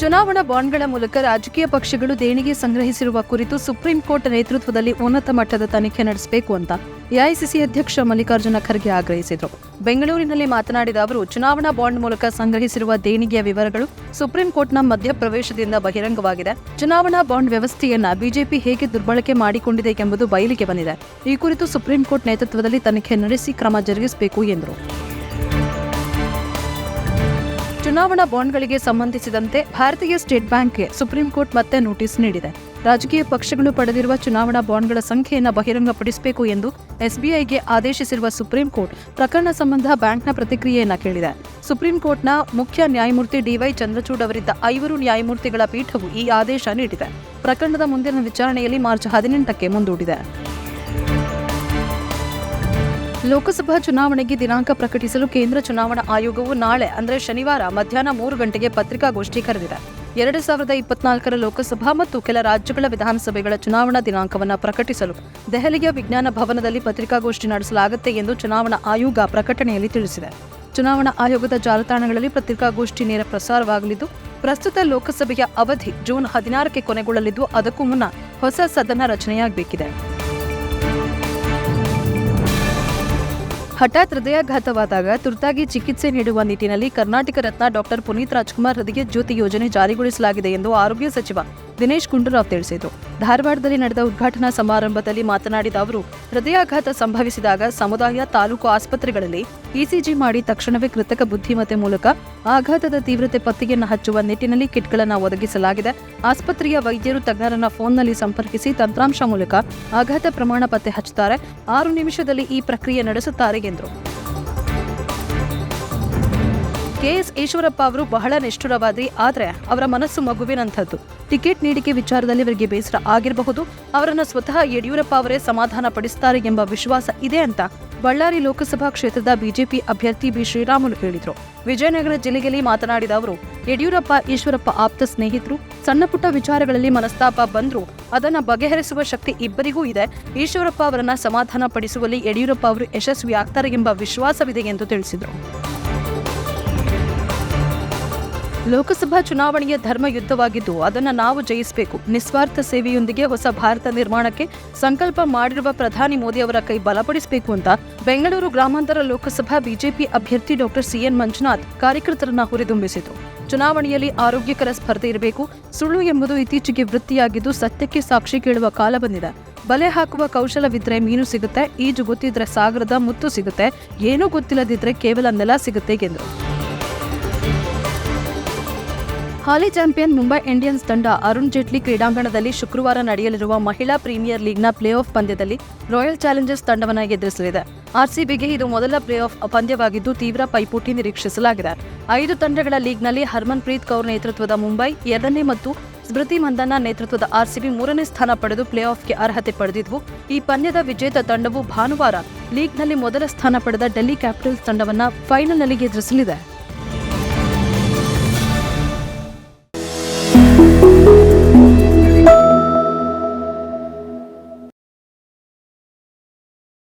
ಚುನಾವಣಾ ಬಾಂಡ್ಗಳ ಮೂಲಕ ರಾಜಕೀಯ ಪಕ್ಷಗಳು ದೇಣಿಗೆ ಸಂಗ್ರಹಿಸಿರುವ ಕುರಿತು ಸುಪ್ರೀಂ ಕೋರ್ಟ್ ನೇತೃತ್ವದಲ್ಲಿ ಉನ್ನತ ಮಟ್ಟದ ತನಿಖೆ ನಡೆಸಬೇಕು ಅಂತ ಎಐಸಿಸಿ ಅಧ್ಯಕ್ಷ ಮಲ್ಲಿಕಾರ್ಜುನ ಖರ್ಗೆ ಆಗ್ರಹಿಸಿದರು. ಬೆಂಗಳೂರಿನಲ್ಲಿ ಮಾತನಾಡಿದ ಅವರು, ಚುನಾವಣಾ ಬಾಂಡ್ ಮೂಲಕ ಸಂಗ್ರಹಿಸಿರುವ ದೇಣಿಗೆಯ ವಿವರಗಳು ಸುಪ್ರೀಂ ಕೋರ್ಟ್ನ ಮಧ್ಯಪ್ರವೇಶದಿಂದ ಬಹಿರಂಗವಾಗಿದೆ. ಚುನಾವಣಾ ಬಾಂಡ್ ವ್ಯವಸ್ಥೆಯನ್ನ ಬಿಜೆಪಿ ಹೇಗೆ ದುರ್ಬಳಕೆ ಮಾಡಿಕೊಂಡಿದೆ ಎಂಬುದು ಬಯಲಿಗೆ ಬಂದಿದೆ. ಈ ಕುರಿತು ಸುಪ್ರೀಂ ಕೋರ್ಟ್ ನೇತೃತ್ವದಲ್ಲಿ ತನಿಖೆ ನಡೆಸಿ ಕ್ರಮ ಜರುಗಿಸಬೇಕು ಎಂದರು. ಚುನಾವಣಾ ಬಾಂಡ್ಗಳಿಗೆ ಸಂಬಂಧಿಸಿದಂತೆ ಭಾರತೀಯ ಸ್ಟೇಟ್ ಬ್ಯಾಂಕ್ಗೆ ಸುಪ್ರೀಂ ಕೋರ್ಟ್ ಮತ್ತೆ ನೋಟಿಸ್ ನೀಡಿದೆ. ರಾಜಕೀಯ ಪಕ್ಷಗಳು ಪಡೆದಿರುವ ಚುನಾವಣಾ ಬಾಂಡ್ಗಳ ಸಂಖ್ಯೆಯನ್ನು ಬಹಿರಂಗಪಡಿಸಬೇಕು ಎಂದು ಎಸ್ಬಿಐಗೆ ಆದೇಶಿಸಿರುವ ಸುಪ್ರೀಂ ಕೋರ್ಟ್ ಪ್ರಕರಣ ಸಂಬಂಧ ಬ್ಯಾಂಕ್ನ ಪ್ರತಿಕ್ರಿಯೆಯನ್ನು ಕೇಳಿದೆ. ಸುಪ್ರೀಂ ಕೋರ್ಟ್ನ ಮುಖ್ಯ ನ್ಯಾಯಮೂರ್ತಿ ಡಿವೈ ಚಂದ್ರಚೂಡ್ ಅವರಿದ್ದ ಐವರು ನ್ಯಾಯಮೂರ್ತಿಗಳ ಪೀಠವು ಈ ಆದೇಶ ನೀಡಿದೆ. ಪ್ರಕರಣದ ಮುಂದಿನ ವಿಚಾರಣೆಯಲ್ಲಿ ಮಾರ್ಚ್ ಹದಿನೆಂಟಕ್ಕೆ ಮುಂದೂಡಿದೆ. ಲೋಕಸಭಾ ಚುನಾವಣೆಗೆ ದಿನಾಂಕ ಪ್ರಕಟಿಸಲು ಕೇಂದ್ರ ಚುನಾವಣಾ ಆಯೋಗವು ನಾಳೆ, ಅಂದರೆ ಶನಿವಾರ ಮಧ್ಯಾಹ್ನ ಮೂರು ಗಂಟೆಗೆ ಪತ್ರಿಕಾಗೋಷ್ಠಿ ಕರೆದಿದೆ. ಎರಡು ಸಾವಿರದ ಇಪ್ಪತ್ನಾಲ್ಕರ ಲೋಕಸಭಾ ಮತ್ತು ಕೆಲ ರಾಜ್ಯಗಳ ವಿಧಾನಸಭೆಗಳ ಚುನಾವಣಾ ದಿನಾಂಕವನ್ನು ಪ್ರಕಟಿಸಲು ದೆಹಲಿಯ ವಿಜ್ಞಾನ ಭವನದಲ್ಲಿ ಪತ್ರಿಕಾಗೋಷ್ಠಿ ನಡೆಸಲಾಗುತ್ತೆ ಎಂದು ಚುನಾವಣಾ ಆಯೋಗ ಪ್ರಕಟಣೆಯಲ್ಲಿ ತಿಳಿಸಿದೆ. ಚುನಾವಣಾ ಆಯೋಗದ ಜಾಲತಾಣಗಳಲ್ಲಿ ಪತ್ರಿಕಾಗೋಷ್ಠಿ ನೇರ ಪ್ರಸಾರವಾಗಲಿದ್ದು, ಪ್ರಸ್ತುತ ಲೋಕಸಭೆಯ ಅವಧಿ ಜೂನ್ ಹದಿನಾರಕ್ಕೆ ಕೊನೆಗೊಳ್ಳಲಿದ್ದು, ಅದಕ್ಕೂ ಮುನ್ನ ಹೊಸ ಸದನ ರಚನೆಯಾಗಬೇಕಿದೆ. ಹಠಾತ್ ಹೃದಯಾಘಾತವಾದಾಗ ತುರ್ತಾಗಿ ಚಿಕಿತ್ಸೆ ನೀಡುವ ನಿಟ್ಟಿನಲ್ಲಿ ಕರ್ನಾಟಕ ರತ್ನ ಡಾಕ್ಟರ್ ಪುನೀತ್ ರಾಜ್ಕುಮಾರ್ ಹೃದಯ ಜ್ಯೋತಿ ಯೋಜನೆ ಜಾರಿಗೊಳಿಸಲಾಗಿದೆ ಎಂದು ಆರೋಗ್ಯ ಸಚಿವ ದಿನೇಶ್ ಗುಂಡೂರಾವ್ ತಿಳಿಸಿದರು. ಧಾರವಾಡದಲ್ಲಿ ನಡೆದ ಉದ್ಘಾಟನಾ ಸಮಾರಂಭದಲ್ಲಿ ಮಾತನಾಡಿದ ಅವರು, ಹೃದಯಾಘಾತ ಸಂಭವಿಸಿದಾಗ ಸಮುದಾಯ, ತಾಲೂಕು ಆಸ್ಪತ್ರೆಗಳಲ್ಲಿ ಇಸಿಜಿ ಮಾಡಿ ತಕ್ಷಣವೇ ಕೃತಕ ಬುದ್ಧಿಮತ್ತೆ ಮೂಲಕ ಆಘಾತದ ತೀವ್ರತೆ ಪತ್ತೆಯನ್ನು ಹಚ್ಚುವ ನಿಟ್ಟಿನಲ್ಲಿ ಕಿಟ್ಗಳನ್ನು ಒದಗಿಸಲಾಗಿದೆ. ಆಸ್ಪತ್ರೆಯ ವೈದ್ಯರು ತಜ್ಞರನ್ನ ಫೋನ್ನಲ್ಲಿ ಸಂಪರ್ಕಿಸಿ ತಂತ್ರಾಂಶ ಮೂಲಕ ಆಘಾತ ಪ್ರಮಾಣ ಪತ್ತೆ ಹಚ್ಚುತ್ತಾರೆ. ಆರು ನಿಮಿಷದಲ್ಲಿ ಈ ಪ್ರಕ್ರಿಯೆ ನಡೆಸುತ್ತಾರೆ ಎಂದರು. ಕೆಎಸ್ ಈಶ್ವರಪ್ಪ ಅವರು ಬಹಳ ನಿಷ್ಠುರವಾದಿ, ಆದರೆ ಅವರ ಮನಸ್ಸು ಮಗುವಿನಂಥದ್ದು. ಟಿಕೆಟ್ ನೀಡಿಕೆ ವಿಚಾರದಲ್ಲಿ ಅವರಿಗೆ ಬೇಸರ ಆಗಿರಬಹುದು. ಅವರನ್ನು ಸ್ವತಃ ಯಡಿಯೂರಪ್ಪ ಅವರೇ ಸಮಾಧಾನ ಪಡಿಸುತ್ತಾರೆ ಎಂಬ ವಿಶ್ವಾಸ ಇದೆ ಅಂತ ಬಳ್ಳಾರಿ ಲೋಕಸಭಾ ಕ್ಷೇತ್ರದ ಬಿಜೆಪಿ ಅಭ್ಯರ್ಥಿ ಬಿ ಶ್ರೀರಾಮುಲು ಹೇಳಿದರು. ವಿಜಯನಗರ ಜಿಲ್ಲೆಯಲ್ಲಿ ಮಾತನಾಡಿದ ಅವರು, ಯಡಿಯೂರಪ್ಪ ಈಶ್ವರಪ್ಪ ಆಪ್ತ ಸ್ನೇಹಿತರು ಸಣ್ಣಪುಟ್ಟ ವಿಚಾರಗಳಲ್ಲಿ ಮನಸ್ತಾಪ ಬಂದರೂ, ಅದನ್ನು ಬಗೆಹರಿಸುವ ಶಕ್ತಿ ಇಬ್ಬರಿಗೂ ಇದೆ. ಈಶ್ವರಪ್ಪ ಅವರನ್ನ ಸಮಾಧಾನ ಪಡಿಸುವಲ್ಲಿ ಯಡಿಯೂರಪ್ಪ ಅವರು ಯಶಸ್ವಿಯಾಗ್ತಾರೆ ಎಂಬ ವಿಶ್ವಾಸವಿದೆ ಎಂದು ತಿಳಿಸಿದರು. ಲೋಕಸಭಾ ಚುನಾವಣೆಯ ಧರ್ಮ ಯುದ್ಧವಾಗಿದ್ದು ಅದನ್ನು ನಾವು ಜಯಿಸಬೇಕು. ನಿಸ್ವಾರ್ಥ ಸೇವೆಯೊಂದಿಗೆ ಹೊಸ ಭಾರತ ನಿರ್ಮಾಣಕ್ಕೆ ಸಂಕಲ್ಪ ಮಾಡಿರುವ ಪ್ರಧಾನಿ ಮೋದಿ ಅವರ ಕೈ ಬಲಪಡಿಸಬೇಕು ಅಂತ ಬೆಂಗಳೂರು ಗ್ರಾಮಾಂತರ ಲೋಕಸಭಾ ಬಿಜೆಪಿ ಅಭ್ಯರ್ಥಿ ಡಾಕ್ಟರ್ ಸಿಎನ್ ಮಂಜುನಾಥ್ ಕಾರ್ಯಕರ್ತರನ್ನ ಹುರಿದುಂಬಿಸಿತು. ಚುನಾವಣೆಯಲ್ಲಿ ಆರೋಗ್ಯಕರ ಸ್ಪರ್ಧೆ ಇರಬೇಕು. ಸುಳ್ಳು ಎಂಬುದು ಇತ್ತೀಚೆಗೆ ವೃತ್ತಿಯಾಗಿದ್ದು ಸತ್ಯಕ್ಕೆ ಸಾಕ್ಷಿ ಕೇಳುವ ಕಾಲ ಬಂದಿದೆ. ಬಲೆ ಹಾಕುವ ಕೌಶಲವಿದ್ರೆ ಮೀನು ಸಿಗುತ್ತೆ, ಈಜು ಗೊತ್ತಿದ್ರೆ ಸಾಗರದ ಮುತ್ತು ಸಿಗುತ್ತೆ, ಏನೂ ಗೊತ್ತಿಲ್ಲದಿದ್ರೆ ಕೇವಲ ನೆಲ ಸಿಗುತ್ತೆ ಎಂದರು ಹಾಲಿ ಚಾಂಪಿಯನ್ ಮುಂಬೈ ಇಂಡಿಯನ್ಸ್ ತಂಡ ಅರುಣ್ ಜೇಟ್ಲಿ ಕ್ರೀಡಾಂಗಣದಲ್ಲಿ ಶುಕ್ರವಾರ ನಡೆಯಲಿರುವ ಮಹಿಳಾ ಪ್ರೀಮಿಯರ್ ಲೀಗ್ನ ಪ್ಲೇ ಆಫ್ ಪಂದ್ಯದಲ್ಲಿ ರಾಯಲ್ ಚಾಲೆಂಜರ್ಸ್ ತಂಡವನ್ನು ಎದುರಿಸಲಿದೆ. ಆರ್ಸಿಬಿಗೆ ಇದು ಮೊದಲ ಪ್ಲೇ ಆಫ್ ಪಂದ್ಯವಾಗಿದ್ದು ತೀವ್ರ ಪೈಪೋಟಿ ನಿರೀಕ್ಷಿಸಲಾಗಿದೆ. ಐದು ತಂಡಗಳ ಲೀಗ್ನಲ್ಲಿ ಹರ್ಮನ್ ಪ್ರೀತ್ ಕೌರ್ ನೇತೃತ್ವದ ಮುಂಬೈ, ಎರಡನೇ ಮತ್ತು ಸ್ಮೃತಿ ಮಂದನ ನೇತೃತ್ವದ ಆರ್ಸಿಬಿ ಮೂರನೇ ಸ್ಥಾನ ಪಡೆದು ಪ್ಲೇ ಆಫ್ಗೆ ಅರ್ಹತೆ ಪಡೆದಿದ್ವು. ಈ ಪಂದ್ಯದ ವಿಜೇತ ತಂಡವು ಭಾನುವಾರ ಲೀಗ್ನಲ್ಲಿ ಮೊದಲ ಸ್ಥಾನ ಪಡೆದ ಡೆಲ್ಲಿ ಕ್ಯಾಪಿಟಲ್ಸ್ ತಂಡವನ್ನು ಫೈನಲ್ನಲ್ಲಿ ಎದುರಿಸಲಿದೆ.